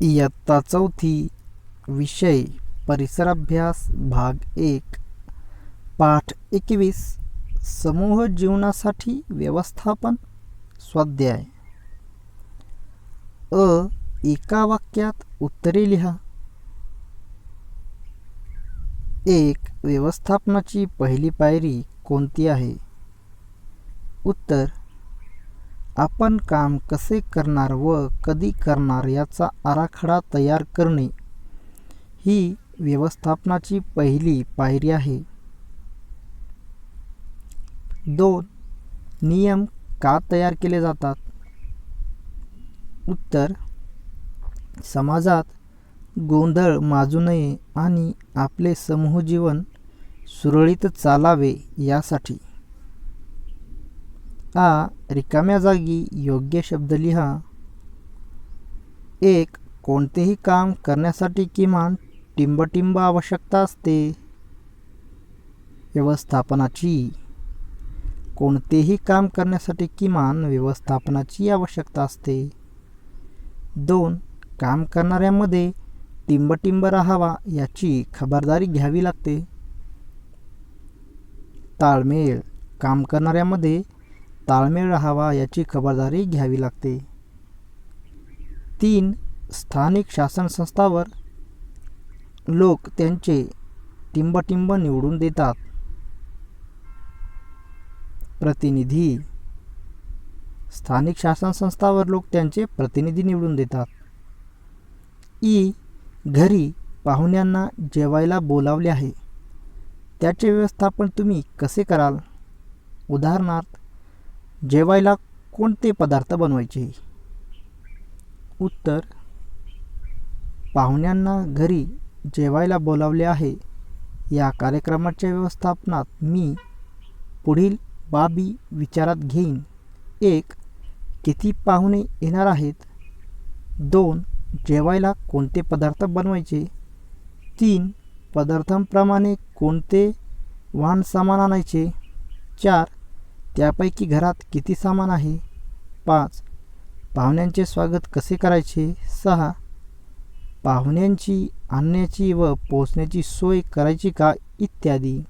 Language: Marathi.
इयत्ता चौथी विषय परिसराभ्यास भाग एक. पाठ एकवीस समूह जीवनासाठी व्यवस्थापन स्वाध्याय. अ एका वाक्यात उत्तरे लिहा. एक व्यवस्थापनाची पहिली पायरी कोणती आहे? उत्तर आपण काम कसे करणार व कधी करणार याचा आराखडा तयार करणे ही व्यवस्थापनाची पहिली पायरी आहे. दोन नियम का तयार केले जातात? उत्तर समाजात गोंधळ माजू नये आणि आपले समूह जीवन सुरळीत चालावे यासाठी. आ रिकाम्या जागी योग्य शब्द लिहा. एक कोणतेही काम करण्यासाठी किमान टिंबटिंब आवश्यकता असते. व्यवस्थापनाची. कोणतेही काम करण्यासाठी किमान व्यवस्थापनाची आवश्यकता असते. दोन काम करणाऱ्यामध्ये टिंबटिंब राहावा याची खबरदारी घ्यावी लागते. ताळमेळ. काम करणाऱ्यामध्ये ताळमेळ राहावा याची खबरदारी घ्यावी लागते. तीन स्थानिक शासन संस्थावर लोक त्यांचे टिंबटिंब निवडून देतात. प्रतिनिधी. स्थानिक शासन संस्थावर लोक त्यांचे प्रतिनिधी निवडून देतात. ई घरी पाहुण्यांना जेवायला बोलावले आहे. त्याचे व्यवस्थापन तुम्ही कसे कराल? उदाहरणार्थ जेवायला कोणते पदार्थ बनवायचे? उत्तर पाहुण्यांना घरी जेवायला बोलावले आहे. या कार्यक्रमाच्या व्यवस्थापनात मी पुढील बाबी विचारात घेईन. एक किती पाहुणे येणार आहेत? दोन जेवायला कोणते पदार्थ बनवायचे? तीन पदार्थांप्रमाणे कोणते वाहन सामान आणायचे? चार त्यापैकी घरात किती सामान आहे? पाच. पाहुण्यांचे स्वागत कसे करायचे? सहा. पाहुण्यांची आणण्याची व पोचण्याची सोय करायची का? इत्यादी.